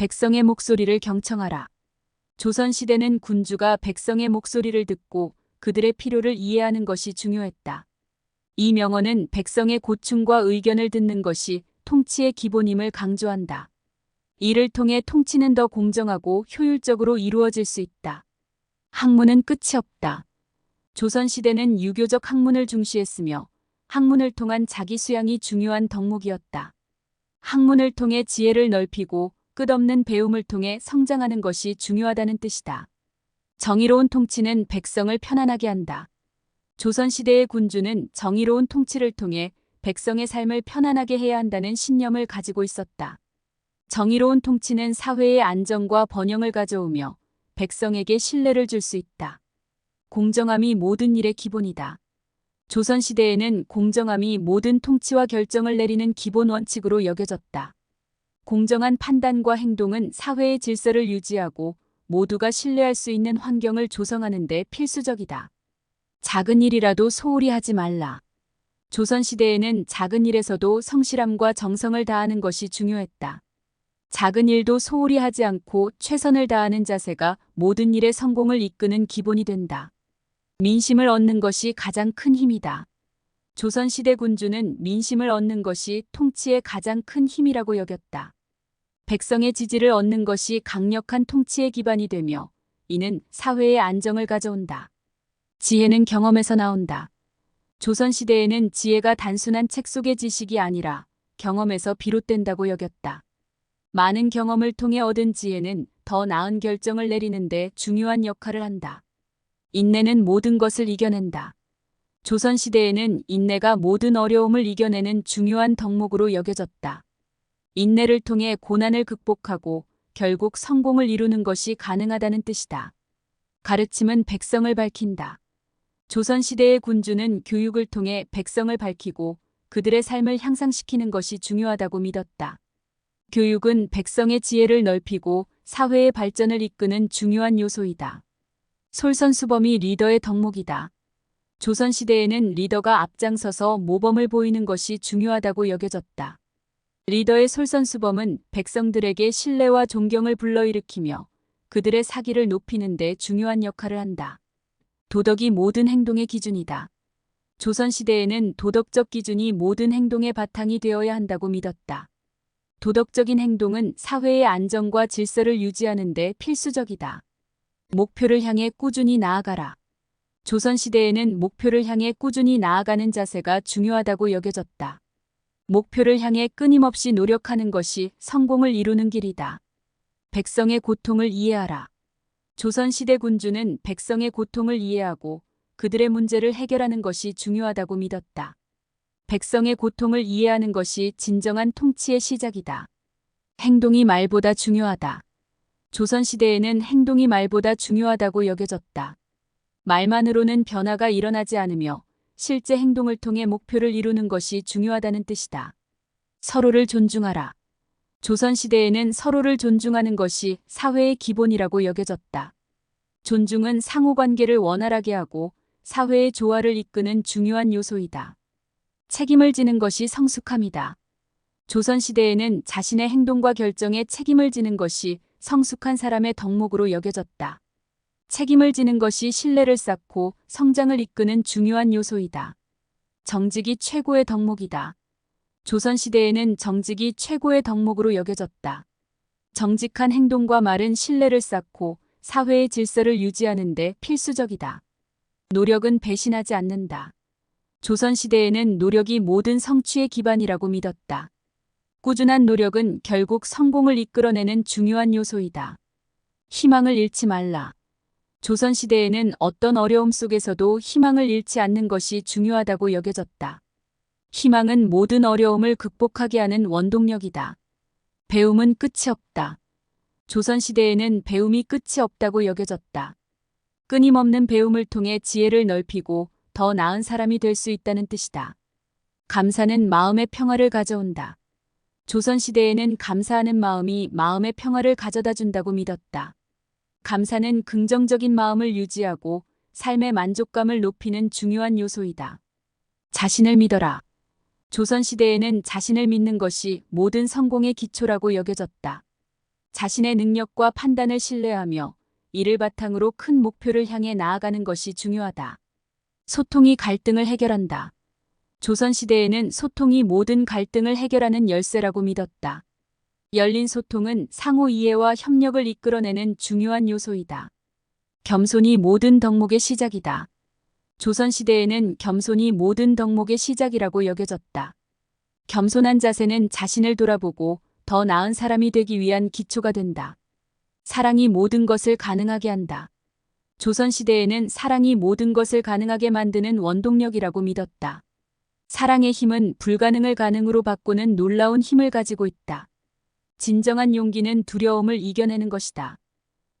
백성의 목소리를 경청하라. 조선시대는 군주가 백성의 목소리를 듣고 그들의 필요를 이해하는 것이 중요했다. 이 명언은 백성의 고충과 의견을 듣는 것이 통치의 기본임을 강조한다. 이를 통해 통치는 더 공정하고 효율적으로 이루어질 수 있다. 학문은 끝이 없다. 조선시대는 유교적 학문을 중시했으며 학문을 통한 자기 수양이 중요한 덕목이었다. 학문을 통해 지혜를 넓히고 끝없는 배움을 통해 성장하는 것이 중요하다는 뜻이다. 정의로운 통치는 백성을 편안하게 한다. 조선시대의 군주는 정의로운 통치를 통해 백성의 삶을 편안하게 해야 한다는 신념을 가지고 있었다. 정의로운 통치는 사회의 안정과 번영을 가져오며 백성에게 신뢰를 줄 수 있다. 공정함이 모든 일의 기본이다. 조선시대에는 공정함이 모든 통치와 결정을 내리는 기본 원칙으로 여겨졌다. 공정한 판단과 행동은 사회의 질서를 유지하고 모두가 신뢰할 수 있는 환경을 조성하는 데 필수적이다. 작은 일이라도 소홀히 하지 말라. 조선시대에는 작은 일에서도 성실함과 정성을 다하는 것이 중요했다. 작은 일도 소홀히 하지 않고 최선을 다하는 자세가 모든 일의 성공을 이끄는 기본이 된다. 민심을 얻는 것이 가장 큰 힘이다. 조선시대 군주는 민심을 얻는 것이 통치의 가장 큰 힘이라고 여겼다. 백성의 지지를 얻는 것이 강력한 통치의 기반이 되며 이는 사회의 안정을 가져온다. 지혜는 경험에서 나온다. 조선시대에는 지혜가 단순한 책 속의 지식이 아니라 경험에서 비롯된다고 여겼다. 많은 경험을 통해 얻은 지혜는 더 나은 결정을 내리는데 중요한 역할을 한다. 인내는 모든 것을 이겨낸다. 조선시대에는 인내가 모든 어려움을 이겨내는 중요한 덕목으로 여겨졌다. 인내를 통해 고난을 극복하고 결국 성공을 이루는 것이 가능하다는 뜻이다. 가르침은 백성을 밝힌다. 조선시대의 군주는 교육을 통해 백성을 밝히고 그들의 삶을 향상시키는 것이 중요하다고 믿었다. 교육은 백성의 지혜를 넓히고 사회의 발전을 이끄는 중요한 요소이다. 솔선수범이 리더의 덕목이다. 조선시대에는 리더가 앞장서서 모범을 보이는 것이 중요하다고 여겨졌다. 리더의 솔선수범은 백성들에게 신뢰와 존경을 불러일으키며 그들의 사기를 높이는 데 중요한 역할을 한다. 도덕이 모든 행동의 기준이다. 조선시대에는 도덕적 기준이 모든 행동의 바탕이 되어야 한다고 믿었다. 도덕적인 행동은 사회의 안정과 질서를 유지하는 데 필수적이다. 목표를 향해 꾸준히 나아가라. 조선시대에는 목표를 향해 꾸준히 나아가는 자세가 중요하다고 여겨졌다. 목표를 향해 끊임없이 노력하는 것이 성공을 이루는 길이다. 백성의 고통을 이해하라. 조선시대 군주는 백성의 고통을 이해하고 그들의 문제를 해결하는 것이 중요하다고 믿었다. 백성의 고통을 이해하는 것이 진정한 통치의 시작이다. 행동이 말보다 중요하다. 조선시대에는 행동이 말보다 중요하다고 여겨졌다. 말만으로는 변화가 일어나지 않으며 실제 행동을 통해 목표를 이루는 것이 중요하다는 뜻이다. 서로를 존중하라. 조선시대에는 서로를 존중하는 것이 사회의 기본이라고 여겨졌다. 존중은 상호관계를 원활하게 하고 사회의 조화를 이끄는 중요한 요소이다. 책임을 지는 것이 성숙함이다. 조선시대에는 자신의 행동과 결정에 책임을 지는 것이 성숙한 사람의 덕목으로 여겨졌다. 책임을 지는 것이 신뢰를 쌓고 성장을 이끄는 중요한 요소이다. 정직이 최고의 덕목이다. 조선시대에는 정직이 최고의 덕목으로 여겨졌다. 정직한 행동과 말은 신뢰를 쌓고 사회의 질서를 유지하는 데 필수적이다. 노력은 배신하지 않는다. 조선시대에는 노력이 모든 성취의 기반이라고 믿었다. 꾸준한 노력은 결국 성공을 이끌어내는 중요한 요소이다. 희망을 잃지 말라. 조선시대에는 어떤 어려움 속에서도 희망을 잃지 않는 것이 중요하다고 여겨졌다. 희망은 모든 어려움을 극복하게 하는 원동력이다. 배움은 끝이 없다. 조선시대에는 배움이 끝이 없다고 여겨졌다. 끊임없는 배움을 통해 지혜를 넓히고 더 나은 사람이 될 수 있다는 뜻이다. 감사는 마음의 평화를 가져온다. 조선시대에는 감사하는 마음이 마음의 평화를 가져다 준다고 믿었다. 감사는 긍정적인 마음을 유지하고 삶의 만족감을 높이는 중요한 요소이다. 자신을 믿어라. 조선시대에는 자신을 믿는 것이 모든 성공의 기초라고 여겨졌다. 자신의 능력과 판단을 신뢰하며 이를 바탕으로 큰 목표를 향해 나아가는 것이 중요하다. 소통이 갈등을 해결한다. 조선시대에는 소통이 모든 갈등을 해결하는 열쇠라고 믿었다. 열린 소통은 상호 이해와 협력을 이끌어내는 중요한 요소이다. 겸손이 모든 덕목의 시작이다. 조선시대에는 겸손이 모든 덕목의 시작이라고 여겨졌다. 겸손한 자세는 자신을 돌아보고 더 나은 사람이 되기 위한 기초가 된다. 사랑이 모든 것을 가능하게 한다. 조선시대에는 사랑이 모든 것을 가능하게 만드는 원동력이라고 믿었다. 사랑의 힘은 불가능을 가능으로 바꾸는 놀라운 힘을 가지고 있다. 진정한 용기는 두려움을 이겨내는 것이다.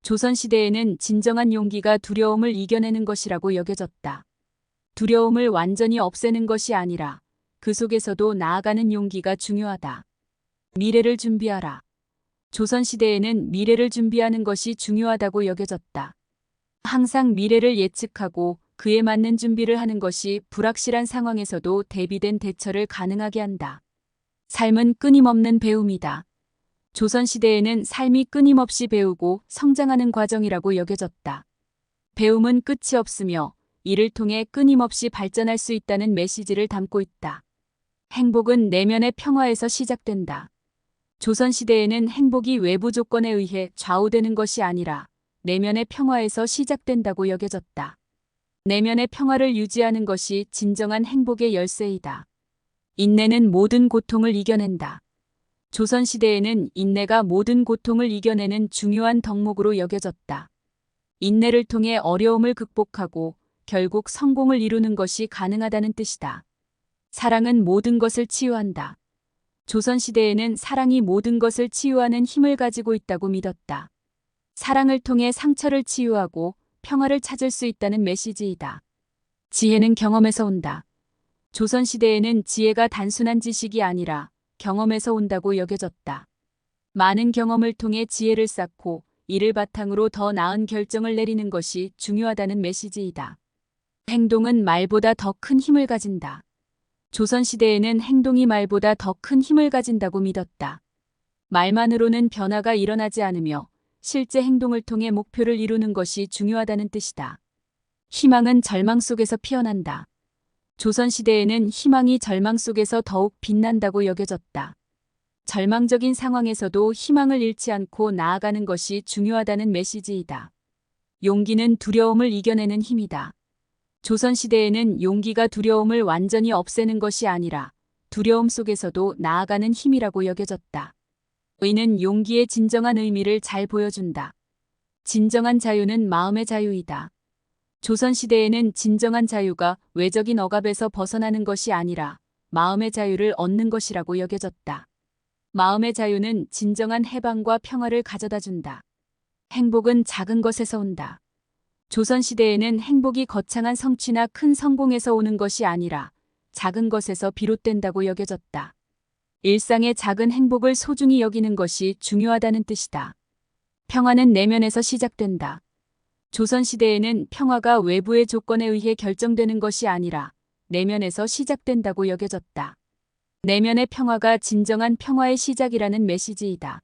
조선시대에는 진정한 용기가 두려움을 이겨내는 것이라고 여겨졌다. 두려움을 완전히 없애는 것이 아니라 그 속에서도 나아가는 용기가 중요하다. 미래를 준비하라. 조선시대에는 미래를 준비하는 것이 중요하다고 여겨졌다. 항상 미래를 예측하고 그에 맞는 준비를 하는 것이 불확실한 상황에서도 대비된 대처를 가능하게 한다. 삶은 끊임없는 배움이다. 조선시대에는 삶이 끊임없이 배우고 성장하는 과정이라고 여겨졌다. 배움은 끝이 없으며 이를 통해 끊임없이 발전할 수 있다는 메시지를 담고 있다. 행복은 내면의 평화에서 시작된다. 조선시대에는 행복이 외부 조건에 의해 좌우되는 것이 아니라 내면의 평화에서 시작된다고 여겨졌다. 내면의 평화를 유지하는 것이 진정한 행복의 열쇠이다. 인내는 모든 고통을 이겨낸다. 조선시대에는 인내가 모든 고통을 이겨내는 중요한 덕목으로 여겨졌다. 인내를 통해 어려움을 극복하고 결국 성공을 이루는 것이 가능하다는 뜻이다. 사랑은 모든 것을 치유한다. 조선시대에는 사랑이 모든 것을 치유하는 힘을 가지고 있다고 믿었다. 사랑을 통해 상처를 치유하고 평화를 찾을 수 있다는 메시지이다. 지혜는 경험에서 온다. 조선시대에는 지혜가 단순한 지식이 아니라 경험에서 온다고 여겨졌다. 많은 경험을 통해 지혜를 쌓고 이를 바탕으로 더 나은 결정을 내리는 것이 중요하다는 메시지이다. 행동은 말보다 더 큰 힘을 가진다. 조선시대에는 행동이 말보다 더 큰 힘을 가진다고 믿었다. 말만으로는 변화가 일어나지 않으며 실제 행동을 통해 목표를 이루는 것이 중요하다는 뜻이다. 희망은 절망 속에서 피어난다. 조선시대에는 희망이 절망 속에서 더욱 빛난다고 여겨졌다. 절망적인 상황에서도 희망을 잃지 않고 나아가는 것이 중요하다는 메시지이다. 용기는 두려움을 이겨내는 힘이다. 조선시대에는 용기가 두려움을 완전히 없애는 것이 아니라 두려움 속에서도 나아가는 힘이라고 여겨졌다. 의는 용기의 진정한 의미를 잘 보여준다. 진정한 자유는 마음의 자유이다. 조선시대에는 진정한 자유가 외적인 억압에서 벗어나는 것이 아니라 마음의 자유를 얻는 것이라고 여겨졌다. 마음의 자유는 진정한 해방과 평화를 가져다 준다. 행복은 작은 것에서 온다. 조선시대에는 행복이 거창한 성취나 큰 성공에서 오는 것이 아니라 작은 것에서 비롯된다고 여겨졌다. 일상의 작은 행복을 소중히 여기는 것이 중요하다는 뜻이다. 평화는 내면에서 시작된다. 조선시대에는 평화가 외부의 조건에 의해 결정되는 것이 아니라 내면에서 시작된다고 여겨졌다. 내면의 평화가 진정한 평화의 시작이라는 메시지이다.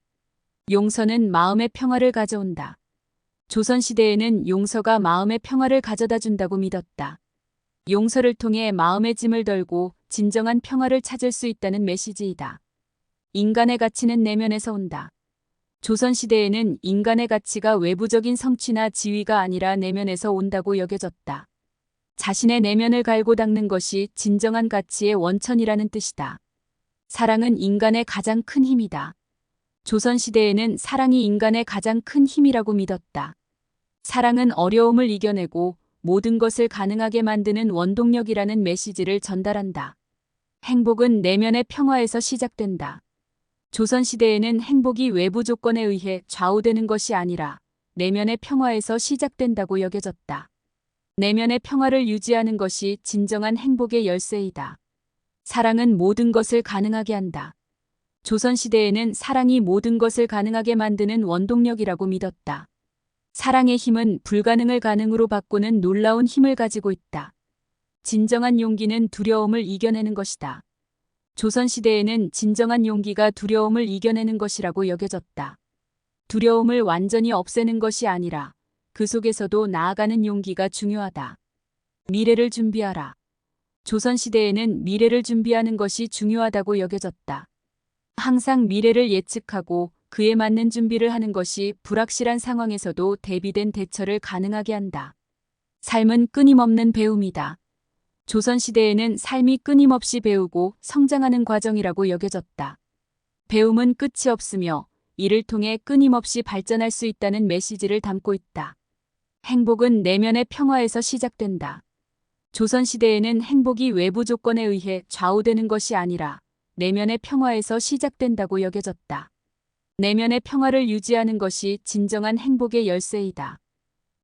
용서는 마음의 평화를 가져온다. 조선시대에는 용서가 마음의 평화를 가져다 준다고 믿었다. 용서를 통해 마음의 짐을 덜고 진정한 평화를 찾을 수 있다는 메시지이다. 인간의 가치는 내면에서 온다. 조선시대에는 인간의 가치가 외부적인 성취나 지위가 아니라 내면에서 온다고 여겨졌다. 자신의 내면을 갈고 닦는 것이 진정한 가치의 원천이라는 뜻이다. 사랑은 인간의 가장 큰 힘이다. 조선시대에는 사랑이 인간의 가장 큰 힘이라고 믿었다. 사랑은 어려움을 이겨내고 모든 것을 가능하게 만드는 원동력이라는 메시지를 전달한다. 행복은 내면의 평화에서 시작된다. 조선시대에는 행복이 외부 조건에 의해 좌우되는 것이 아니라 내면의 평화에서 시작된다고 여겨졌다. 내면의 평화를 유지하는 것이 진정한 행복의 열쇠이다. 사랑은 모든 것을 가능하게 한다. 조선시대에는 사랑이 모든 것을 가능하게 만드는 원동력이라고 믿었다. 사랑의 힘은 불가능을 가능으로 바꾸는 놀라운 힘을 가지고 있다. 진정한 용기는 두려움을 이겨내는 것이다. 조선시대에는 진정한 용기가 두려움을 이겨내는 것이라고 여겨졌다. 두려움을 완전히 없애는 것이 아니라 그 속에서도 나아가는 용기가 중요하다. 미래를 준비하라. 조선시대에는 미래를 준비하는 것이 중요하다고 여겨졌다. 항상 미래를 예측하고 그에 맞는 준비를 하는 것이 불확실한 상황에서도 대비된 대처를 가능하게 한다. 삶은 끊임없는 배움이다. 조선시대에는 삶이 끊임없이 배우고 성장하는 과정이라고 여겨졌다. 배움은 끝이 없으며 이를 통해 끊임없이 발전할 수 있다는 메시지를 담고 있다. 행복은 내면의 평화에서 시작된다. 조선시대에는 행복이 외부 조건에 의해 좌우되는 것이 아니라 내면의 평화에서 시작된다고 여겨졌다. 내면의 평화를 유지하는 것이 진정한 행복의 열쇠이다.